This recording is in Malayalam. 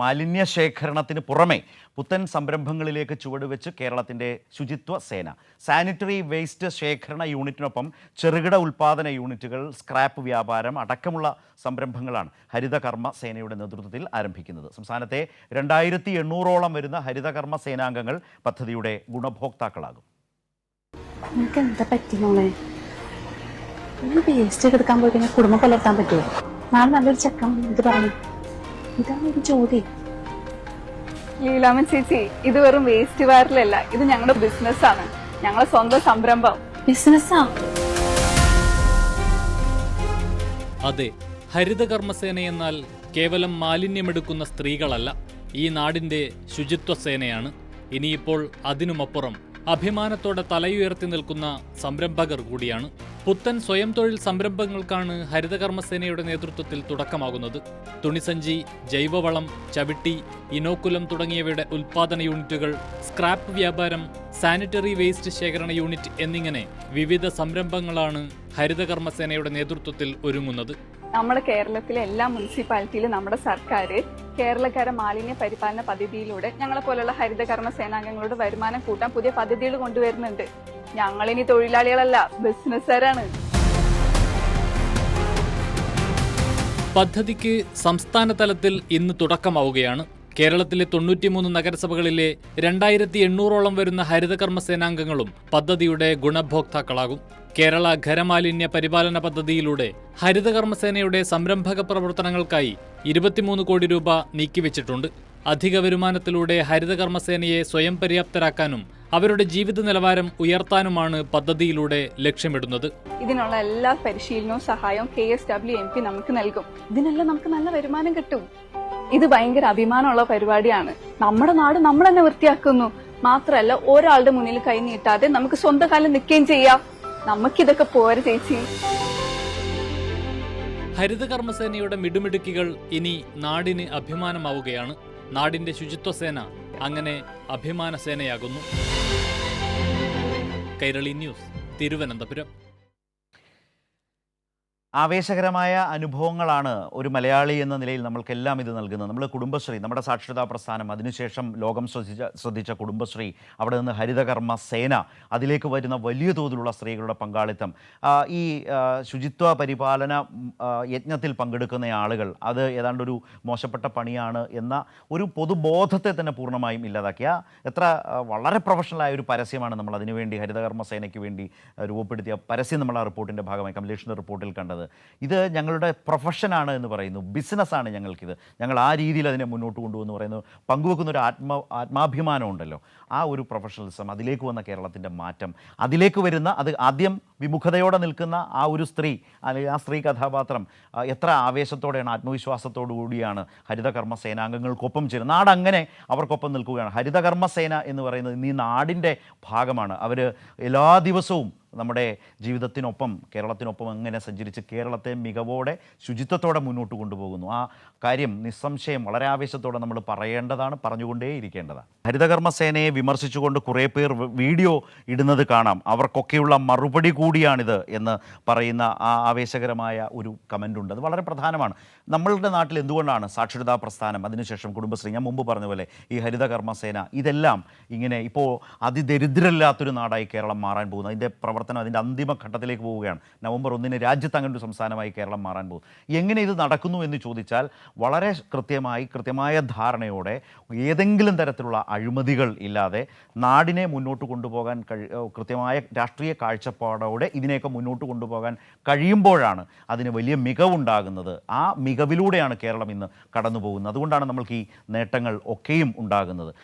മാലിന്യ ശേഖരണത്തിന് പുറമെ പുത്തൻ സംരംഭങ്ങളിലേക്ക് ചുവടുവെച്ച് കേരളത്തിന്റെ ശുചിത്വ സേന. സാനിറ്ററി വേസ്റ്റ് ശേഖരണ യൂണിറ്റിനൊപ്പം ചെറുകിട ഉൽപ്പാദന യൂണിറ്റുകൾ സ്ക്രാപ്പ് വ്യാപാരം അടക്കമുള്ള സംരംഭങ്ങളാണ് ഹരിതകർമ്മ സേനയുടെ നേതൃത്വത്തിൽ ആരംഭിക്കുന്നത്. സംസ്ഥാനത്തെ രണ്ടായിരത്തി എണ്ണൂറോളം വരുന്ന ഹരിതകർമ്മ സേനാംഗങ്ങൾ പദ്ധതിയുടെ ഗുണഭോക്താക്കളാകും. എന്താ പറ്റി കുടുംബം പുലർത്താൻ പറ്റുമോ നല്ലൊരു ചെക്കൻ ഇത് പറഞ്ഞു ഇതാണ് ഒരു ചോദ്യം. ലീലാമൻ ചേച്ചി ഇത് വെറും വേസ്റ്റ് വാരലല്ല. ഇത് ഞങ്ങളുടെ ബിസിനസ് ആണ്. ഞങ്ങളെ സ്വന്തം സംരംഭം. ബിസിനസ്സാ അതെ ഹരിതകർമ്മസേന എന്നാൽ കേവലം മാലിന്യമെടുക്കുന്ന സ്ത്രീകളല്ല. ഈ നാടിന്റെ ശുചിത്വ സേനയാണ് ഇനിയിപ്പോൾ അതിനുമപ്പുറം അഭിമാനത്തോടെ തലയുയർത്തി നിൽക്കുന്ന സംരംഭകർ കൂടിയാണ്. പുത്തൻ സ്വയം തൊഴിൽ സംരംഭങ്ങൾക്കാണ് ഹരിതകർമ്മസേനയുടെ നേതൃത്വത്തിൽ തുടക്കമാകുന്നത്. തുണിസഞ്ചി ജൈവവളം ചവിട്ടി ഇനോക്കുലം തുടങ്ങിയവയുടെ ഉൽപാദന യൂണിറ്റുകൾ സ്ക്രാപ്പ് വ്യാപാരം സാനിറ്ററി വേസ്റ്റ് ശേഖരണ യൂണിറ്റ് എന്നിങ്ങനെ വിവിധ സംരംഭങ്ങളാണ് ഹരിതകർമ്മസേനയുടെ നേതൃത്വത്തിൽ ഒരുങ്ങുന്നത്. നമ്മുടെ കേരളത്തിലെ എല്ലാ മുനിസിപ്പാലിറ്റിയിലും നമ്മുടെ സർക്കാർ കേരളക്കര മാലിന്യ പരിപാലന പദ്ധതിയിലൂടെ ഞങ്ങളെ പോലുള്ള ഹരിതകർമ്മ സേനാംഗങ്ങളുടെ വരുമാനം കൂട്ടാൻ പുതിയ പദ്ധതികൾ കൊണ്ടുവരുന്നുണ്ട്. ഞങ്ങളിനി തൊഴിലാളികളല്ല ബിസിനസ്സുകാരാണ്. പദ്ധതിക്ക് സംസ്ഥാന തലത്തിൽ ഇന്ന് തുടക്കമാവുകയാണ്. കേരളത്തിലെ തൊണ്ണൂറ്റിമൂന്ന് നഗരസഭകളിലെ രണ്ടായിരത്തി എണ്ണൂറോളം വരുന്ന ഹരിതകർമ്മ സേനാംഗങ്ങളും പദ്ധതിയുടെ ഗുണഭോക്താക്കളാകും. കേരള ഖരമാലിന്യ പരിപാലന പദ്ധതിയിലൂടെ ഹരിതകർമ്മസേനയുടെ സംരംഭക പ്രവർത്തനങ്ങൾക്കായി ഇരുപത്തിമൂന്ന് കോടി രൂപ നീക്കിവെച്ചിട്ടുണ്ട്. അധിക വരുമാനത്തിലൂടെ ഹരിതകർമ്മസേനയെ സ്വയം പര്യാപ്തരാക്കാനും അവരുടെ ജീവിത നിലവാരം ഉയർത്താനുമാണ് പദ്ധതിയിലൂടെ ലക്ഷ്യമിടുന്നത്. ഇതിനുള്ള എല്ലാ പരിശീലനവും സഹായവും K S W M P നമുക്ക് നൽകും. ഇതിനെല്ലാം നമുക്ക് നല്ല വരുമാനം കിട്ടും. ഇത് ഭയങ്കര അഭിമാനമുള്ള പരിപാടിയാണ്. നമ്മുടെ നാട് നമ്മൾ തന്നെ വൃത്തിയാക്കുന്നു. മാത്രമല്ല ഒരാളുടെ മുന്നിൽ കൈ നീട്ടാതെ നമുക്ക് സ്വന്തം കാലം നിൽക്കുകയും ചെയ്യാം. നമുക്കിതൊക്കെ പോരെ ചേച്ചി. ഹരിതകർമ്മസേനയുടെ മിടുമിടുക്കികൾ ഇനി നാടിന് അഭിമാനമാവുകയാണ്. നാടിന്റെ ശുചിത്വ സേന അങ്ങനെ അഭിമാന സേനയാകുന്നു കൈരളി ന്യൂസ് തിരുവനന്തപുരം. ആവേശകരമായ അനുഭവങ്ങളാണ് ഒരു മലയാളി എന്ന നിലയിൽ നമ്മൾക്കെല്ലാം ഇത് നൽകുന്നത്. നമ്മൾ കുടുംബശ്രീ നമ്മുടെ സാക്ഷരതാ പ്രസ്ഥാനം അതിനുശേഷം ലോകം ശ്രദ്ധിച്ച ശ്രദ്ധിച്ച കുടുംബശ്രീ അവിടെ നിന്ന് ഹരിതകർമ്മ സേന അതിലേക്ക് വരുന്ന വലിയ തോതിലുള്ള സ്ത്രീകളുടെ പങ്കാളിത്തം. ഈ ശുചിത്വ പരിപാലന യജ്ഞത്തിൽ പങ്കെടുക്കുന്ന ആളുകൾ അത് ഏതാണ്ട് ഒരു മോശപ്പെട്ട പണിയാണ് എന്ന ഒരു പൊതുബോധത്തെ തന്നെ പൂർണമായും ഇല്ലാതാക്കിയ എത്ര വളരെ പ്രൊഫഷണലായ ഒരു പരസ്യമാണ് നമ്മൾ അതിനുവേണ്ടി ഹരിതകർമ്മ സേനയ്ക്ക് വേണ്ടി രൂപപ്പെടുത്തിയ പരസ്യം നമ്മൾ ആ റിപ്പോർട്ടിന്റെ ഭാഗമായി കമലേഷിന്റെ റിപ്പോർട്ടിൽ കണ്ടത്. ഇത് ഞങ്ങളുടെ പ്രൊഫഷനാണ് എന്ന് പറയുന്നു. ബിസിനസ്സാണ് ഞങ്ങൾക്കിത്. ഞങ്ങൾ ആ രീതിയിൽ അതിനെ മുന്നോട്ട് കൊണ്ടുപോകുന്നു പറയുന്നു. പങ്കുവെക്കുന്ന ഒരു ആത്മ ആത്മാഭിമാനം ഉണ്ടല്ലോ. ആ ഒരു പ്രൊഫഷണലിസം അതിലേക്ക് വന്ന കേരളത്തിന്റെ മാറ്റം. അതിലേക്ക് വരുന്ന അത് ആദ്യം വിമുഖതയോടെ നിൽക്കുന്ന ആ ഒരു സ്ത്രീ അല്ലെങ്കിൽ ആ സ്ത്രീ കഥാപാത്രം എത്ര ആവേശത്തോടെയാണ് ആത്മവിശ്വാസത്തോടു കൂടിയാണ് ഹരിതകർമ്മ സേനാംഗങ്ങൾക്കൊപ്പം ചേരുന്നത്. നാടങ്ങനെ അവർക്കൊപ്പം നിൽക്കുകയാണ്. ഹരിതകർമ്മ സേന എന്ന് പറയുന്നത് ഇന്ന് ഈ നാടിന്റെ ഭാഗമാണ്. അവർ എല്ലാ ദിവസവും നമ്മുടെ ജീവിതത്തിനൊപ്പം കേരളത്തിനൊപ്പം എങ്ങനെ സഞ്ചരിച്ച് കേരളത്തെ മികവോടെ ശുചിത്വത്തോടെ മുന്നോട്ട് കൊണ്ടുപോകുന്നു. ആ കാര്യം നിസ്സംശയം വളരെ ആവേശത്തോടെ നമ്മൾ പറയേണ്ടതാണ് പറഞ്ഞുകൊണ്ടേയിരിക്കേണ്ടതാണ് ഹരിതകർമ്മ സേനയെ വിമർശിച്ചുകൊണ്ട് കുറേ പേർ വീഡിയോ ഇടുന്നത് കാണാം. അവർക്കൊക്കെയുള്ള മറുപടി കൂടിയാണിത് എന്ന് പറയുന്ന ആ ആവേശകരമായ ഒരു കമന്റ് ഉണ്ട് അത് വളരെ പ്രധാനമാണ്. നമ്മളുടെ നാട്ടിൽ എന്തുകൊണ്ടാണ് സാക്ഷരതാ പ്രസ്ഥാനം അതിനുശേഷം കുടുംബശ്രീ? ഞാൻ മുമ്പ് പറഞ്ഞ പോലെ ഈ ഹരിതകർമ്മസേന ഇതെല്ലാം ഇങ്ങനെ ഇപ്പോൾ അതിദരിദ്രമില്ലാത്തൊരു നാടായി കേരളം മാറാൻ പോകുന്നത് അതിന്റെ പ്രവർത്തനം അതിന്റെ അന്തിമ ഘട്ടത്തിലേക്ക് പോവുകയാണ്. നവംബർ ഒന്നിന് രാജ്യത്ത് അങ്ങനെ ഒരു സംസ്ഥാനമായി കേരളം മാറാൻ പോകും എങ്ങനെ ഇത് നടക്കുന്നു എന്ന് ചോദിച്ചാൽ വളരെ കൃത്യമായി കൃത്യമായ ധാരണയോടെ ഏതെങ്കിലും തരത്തിലുള്ള അഴിമതികൾ ഇല്ലാതെ നാടിനെ മുന്നോട്ട് കൊണ്ടുപോകാൻ കഴി കൃത്യമായ രാഷ്ട്രീയ കാഴ്ചപ്പാടോടെ ഇതിനെയൊക്കെ മുന്നോട്ട് കൊണ്ടുപോകാൻ കഴിയുമ്പോഴാണ് അതിന് വലിയ മികവുണ്ടാകുന്നത്. ആ മികവിലൂടെയാണ് കേരളം ഇന്ന് കടന്നു പോകുന്നത് അതുകൊണ്ടാണ് നമ്മൾക്ക് ഈ നേട്ടങ്ങൾ ഒക്കെയും ഉണ്ടാകുന്നത്.